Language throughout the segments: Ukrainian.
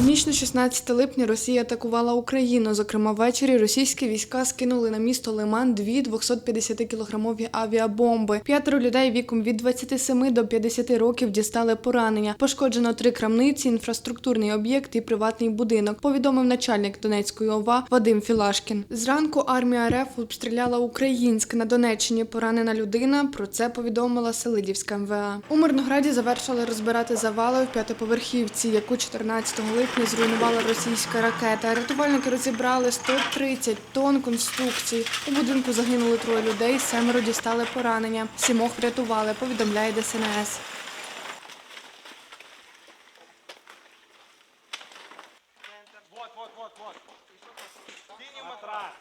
ніч на 16 липня Росія атакувала Україну. Зокрема, ввечері російські війська скинули на місто Лиман дві 250-кілограмові авіабомби. П'ятеро людей віком від 27 до 50 років дістали поранення. Пошкоджено три крамниці, інфраструктурний об'єкт і приватний будинок. Повідомив начальник Донецької ОВА Вадим Філашкін. Зранку армія РФ обстріляла Українськ на Донеччині. Поранена людина. Про це повідомила Селидівська МВА. У Мирнограді завершили розбирати завали в п'ятиповерхівці, яку 14 липня зруйнувала російська ракета. Рятувальники розібрали 130 тонн конструкцій. У будинку загинули троє людей, семеро дістали поранення. Сімох врятували, повідомляє ДСНС. Синий матрас.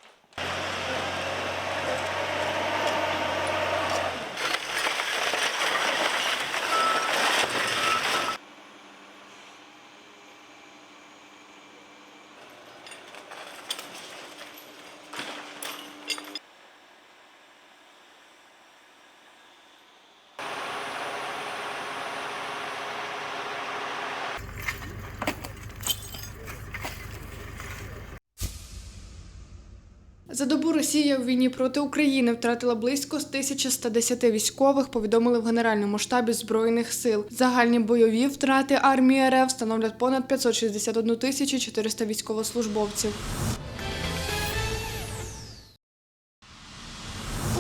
За добу Росія в війні проти України втратила близько з 1110 військових, повідомили в Генеральному штабі Збройних сил. Загальні бойові втрати армії РФ становлять понад 561 тисячу 400 військовослужбовців.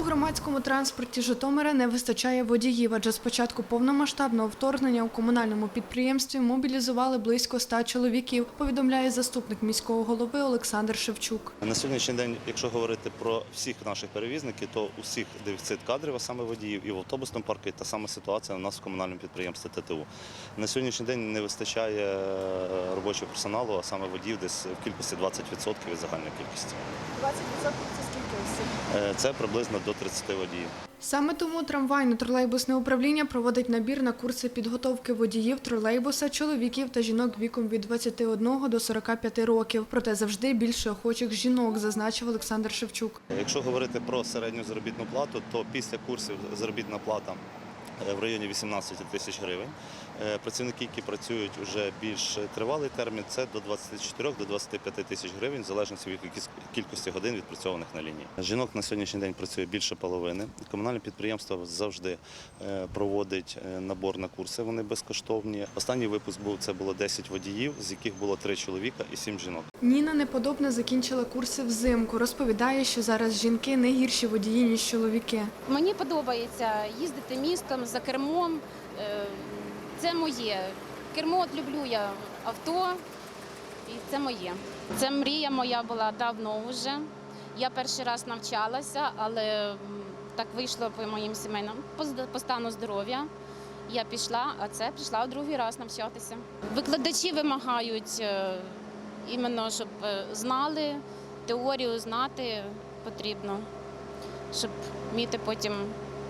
Громадському транспорті Житомира не вистачає водіїв, адже з початку повномасштабного вторгнення у комунальному підприємстві мобілізували близько 100 чоловіків, повідомляє заступник міського голови Олександр Шевчук. На сьогоднішній день, якщо говорити про всіх наших перевізників, то у всіх дефіцит кадрів, а саме водіїв, і в автобусному парку і та сама ситуація у нас в комунальному підприємстві ТТУ. На сьогоднішній день не вистачає е, робочого персоналу, а саме водіїв десь в кількості 20% від загальної кількості. 20% це скільки осіб? Е, Це приблизно до 30 водіїв. Саме тому трамвайно-тролейбусне управління проводить набір на курси підготовки водіїв тролейбуса, чоловіків та жінок віком від 21 до 45 років. Проте завжди більше охочих жінок, зазначив Олександр Шевчук. Якщо говорити про середню заробітну плату, то після курсів заробітна плата е, в районі 18 тисяч гривень. Е, Працівники, які працюють вже більш тривалий термін, це до 24 до 25 тисяч гривень, в залежності від кількості годин відпрацьованих на лінії. Жінок на сьогоднішній день працює більше половини. Комунальне підприємство завжди е, проводить е, набор на курси. Вони безкоштовні. Останній випуск був це було 10 водіїв, з яких було 3 чоловіка і 7 жінок. Ніна неподобна закінчила курси взимку. Розповідає, що зараз жінки не гірші водії, ніж чоловіки. Мені подобається їздити містом за кермом. Це моє. Кермо люблю я авто, і це моє. Це мрія моя була давно вже. Я перший раз навчалася, але так вийшло по моїм сімейним по стану здоров'я. Я пішла, а це прийшла в другий раз навчатися. Викладачі вимагають е, іменно, щоб е, знали, теорію знати потрібно щоб вміти потім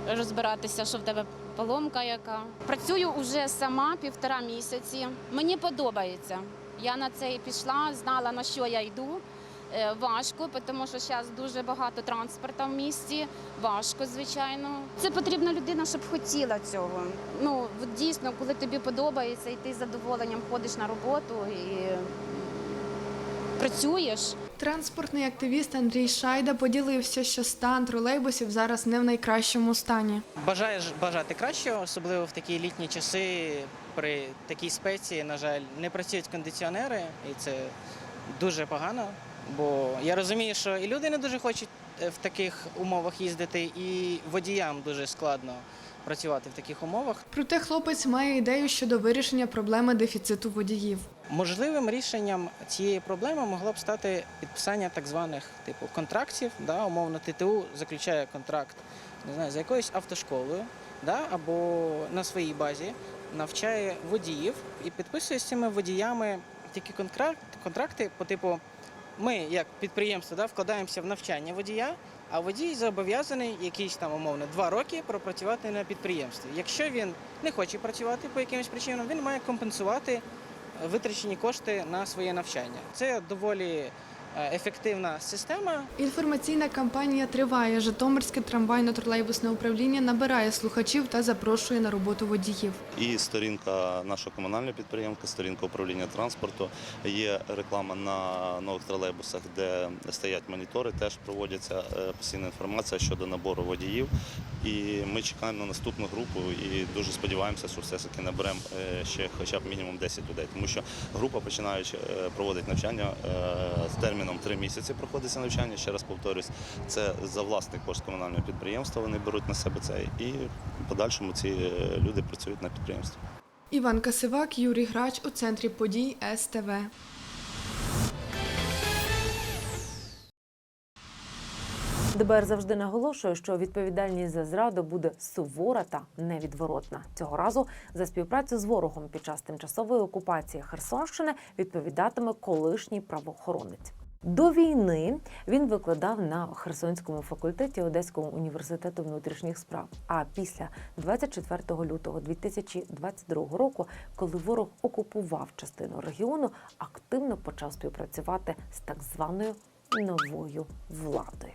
розбиратися, що в тебе поломка яка. Працюю вже сама півтора місяці. Мені подобається. Я на це і пішла, знала на що я йду. Е, Важко, тому що зараз дуже багато транспорту в місті. Важко, звичайно. Це потрібна людина, щоб хотіла цього. Ну дійсно, коли тобі подобається, і ти з задоволенням ходиш на роботу і працюєш. Транспортний активіст Андрій Шайда поділився, що стан тролейбусів зараз не в найкращому стані. Бажаєш бажати кращого, особливо в такі літні часи. При такій спеці, на жаль, не працюють кондиціонери, і це дуже погано. Бо я розумію, що і люди не дуже хочуть е, в таких умовах їздити, і водіям дуже складно працювати в таких умовах. Проте хлопець має ідею щодо вирішення проблеми дефіциту водіїв. Можливим рішенням цієї проблеми могло б стати підписання так званих типу контрактів. Да, умовно, ТТУ заключає контракт не знаю, з якоюсь автошколою, да, або на своїй базі навчає водіїв і підписує з цими водіями такі контракт, контракти по типу. Ми, як підприємство, да, вкладаємося в навчання водія, а водій зобов'язаний якісь там умовно два роки пропрацювати на підприємстві. Якщо він не хоче працювати по якимось причинам, він має компенсувати витрачені кошти на своє навчання. Це доволі ефективна система, Інформаційна кампанія триває. Житомирське трамвайно-тролейбусне управління набирає слухачів та запрошує на роботу водіїв. І сторінка нашого комунального підприємства, сторінка управління транспорту. Є реклама на нових тролейбусах, де стоять монітори. Теж проводяться е, постійна інформація щодо набору водіїв. І ми чекаємо на наступну групу і дуже сподіваємося, що все ж таки наберемо е, ще хоча б мінімум 10 людей. Тому що група починаючи е, проводить навчання е, з терміном 3 місяці. Проходиться навчання. Ще раз повторюсь, це за власний кошт комунального підприємства. Вони беруть на себе це, і в подальшому ці е, люди працюють на підприємстві. Іван Касивак, Юрій Грач у центрі подій СТВ. ДБР завжди наголошує, що відповідальність за зраду буде сувора та невідворотна. Цього разу за співпрацю з ворогом під час тимчасової окупації Херсонщини відповідатиме колишній правоохоронець. До війни він викладав на Херсонському факультеті Одеського університету внутрішніх справ. А після 24 лютого 2022 року, коли ворог окупував частину регіону, активно почав співпрацювати з так званою новою владою.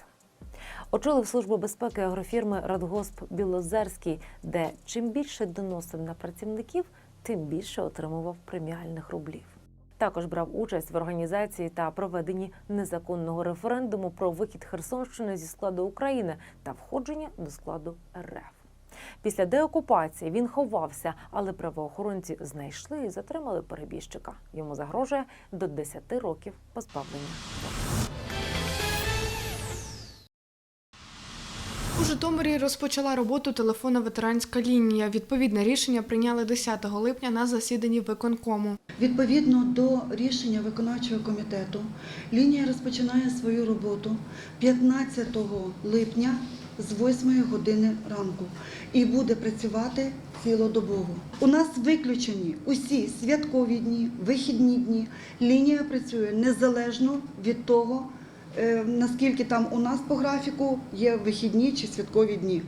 Очолив службу безпеки агрофірми Радгосп Білозерський, де чим більше доносив на працівників, тим більше отримував преміальних рублів. Також брав участь в організації та проведенні незаконного референдуму про вихід Херсонщини зі складу України та входження до складу РФ. Після деокупації він ховався, але правоохоронці знайшли і затримали перебіжчика. Йому загрожує до 10 років позбавлення. У Житомирі розпочала роботу телефонна ветеранська лінія. Відповідне рішення прийняли 10 липня на засіданні виконкому. Відповідно до рішення виконавчого комітету, лінія розпочинає свою роботу 15 липня з 8 години ранку і буде працювати цілодобово. У нас виключені усі святкові дні, вихідні дні. Лінія працює незалежно від того, наскільки там у нас по графіку є вихідні чи святкові дні.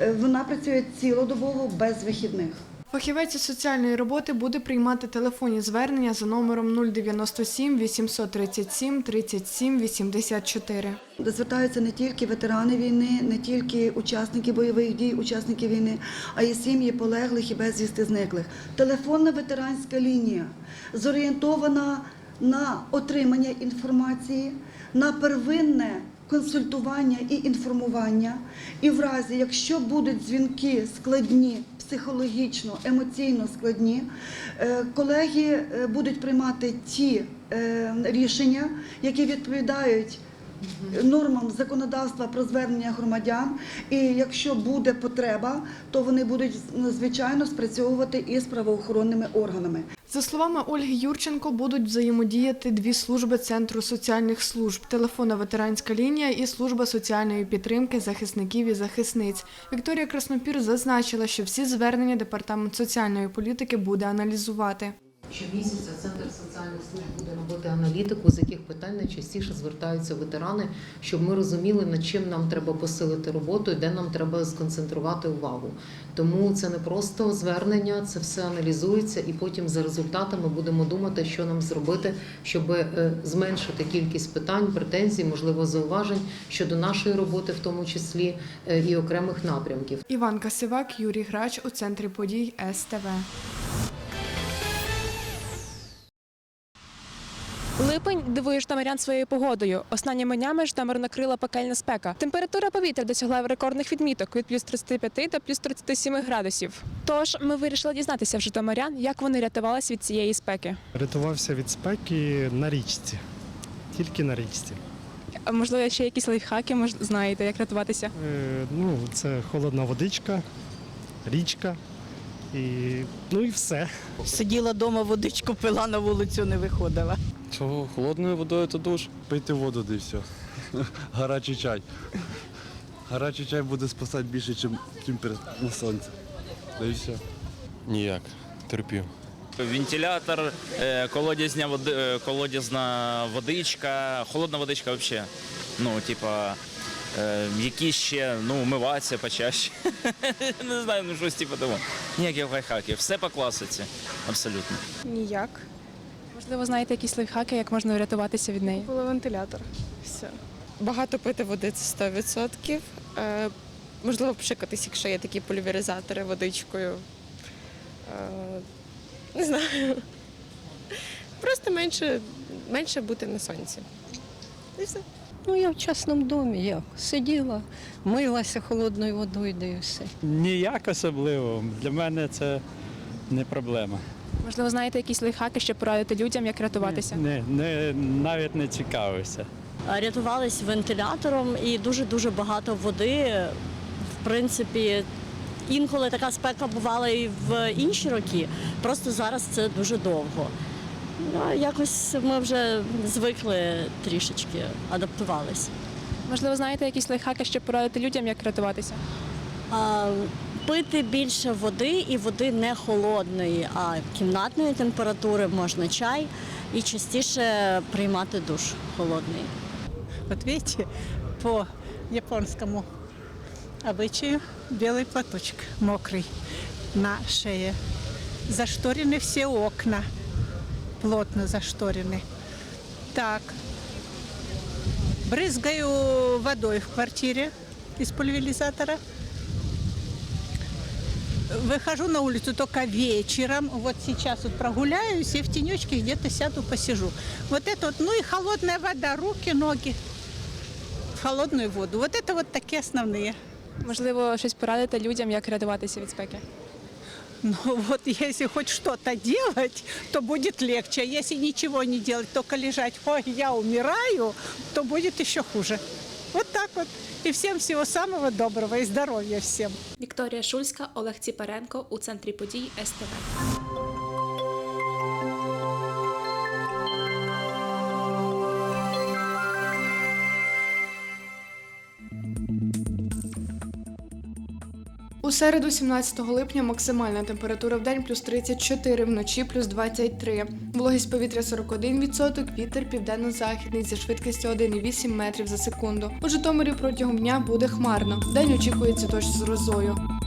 Е, Вона працює цілодобово без вихідних. Фахівець із соціальної роботи буде приймати телефонні звернення за номером 097 837 37 84. Де звертаються не тільки ветерани війни, не тільки учасники бойових дій, учасники війни, а й сім'ї полеглих і безвісти зниклих. Телефонна ветеранська лінія зорієнтована на отримання інформації, на первинне консультування і інформування. І в разі, якщо будуть дзвінки складні, психологічно, емоційно складні, е, колеги е, будуть приймати ті е, рішення, які відповідають нормам законодавства про звернення громадян. І якщо буде потреба, то вони будуть звичайно спрацьовувати із правоохоронними органами. За словами Ольги Юрченко, будуть взаємодіяти дві служби Центру соціальних служб: телефонна ветеранська лінія і служба соціальної підтримки захисників і захисниць. Вікторія Краснопір зазначила, що всі звернення департамент соціальної політики буде аналізувати. Щомісяця Центр соціальних служб буде робити аналітику, з яких питань найчастіше звертаються ветерани, щоб ми розуміли, над чим нам треба посилити роботу де нам треба сконцентрувати увагу. Тому це не просто звернення, це все аналізується, і потім за результатами будемо думати, що нам зробити, щоб е, зменшити кількість питань, претензій, можливо, зауважень щодо нашої роботи, в тому числі е, і окремих напрямків. Іван Касивак, Юрій Грач у центрі подій СТВ. Липень дивує житомирян своєю погодою. Останніми днями Житомир накрила пекельна спека. Температура повітря досягла рекордних відміток від плюс 35 до плюс 37 градусів. Тож ми вирішили дізнатися в житомирян, як вони рятувалися від цієї спеки. Рятувався від спеки на річці. Тільки на річці. А можливо, ще якісь лайфхаки мож... знаєте, як рятуватися? Е, ну, це холодна водичка, річка і, ну і все. Сиділа вдома, водичку пила, на вулицю не виходила. Чого? Холодною водою то душ. Пийте воду, де все. Гарячий чай. Гарячий чай буде спасати більше, ніж на сонці. Да і все. Ніяк. Терпів. Вентилятор, е, колодязня води, е, колодязна водичка, холодна водичка взагалі. Ну, типа, е, які ще, ну, умиватися почаще. Не знаю, ну щось типу того. Ніяких лайфхаків. Все по класиці. Абсолютно. Ніяк. Можливо, знаєте якісь лайфхаки, як можна врятуватися від неї? Були вентилятор. Все. Багато пити води це 100%. Е, можливо, пшикатись, якщо є такі пульверизатори водичкою. Е, не знаю. Просто менше, менше бути на сонці. І все. Ну, я в частному домі як сиділа, милася холодною водою, де і все. Ніяк особливо. Для мене це не проблема. Можливо, знаєте якісь лайфхаки, щоб порадити людям, як рятуватися? Не, не, навіть не цікавився. Рятувались вентилятором і дуже-дуже багато води. В принципі, інколи така спека бувала і в інші роки, просто зараз це дуже довго. Ну, якось ми вже звикли трішечки, адаптувались. Можливо, знаєте якісь лайфхаки, щоб порадити людям, як рятуватися? А, пити більше води і води не холодної, а кімнатної температури можна чай і частіше приймати душ холодний. Вот видите, по японскому обычаю белый платочек мокрый на шее. Зашторены все окна, плотно зашторены. Так, брызгаю водой в квартире из пульверизатора. Выхожу на улицу только вечером. Вот сейчас вот прогуляюсь и в тенечке где-то сяду, посижу. Вот это вот, ну и холодная вода, руки, ноги в холодную воду. Вот это вот такие основные. Можливо, щось порадити людям, як рятуватися від спеки? Ну вот если хоть что-то делать, то будет легче. А если ничего не делать, только лежать, ой, я умираю, то будет еще хуже. Вот так вот. И всем всего самого доброго и здоровья всем. Вікторія Шульська, Олег Ціпаренко у центрі подій СТВ. У середу, 17 липня, максимальна температура в день плюс 34, вночі плюс 23. Вологість повітря 41%, вітер південно-західний зі швидкістю 1,8 метрів за секунду. У Житомирі протягом дня буде хмарно. День очікується дощ з грозою.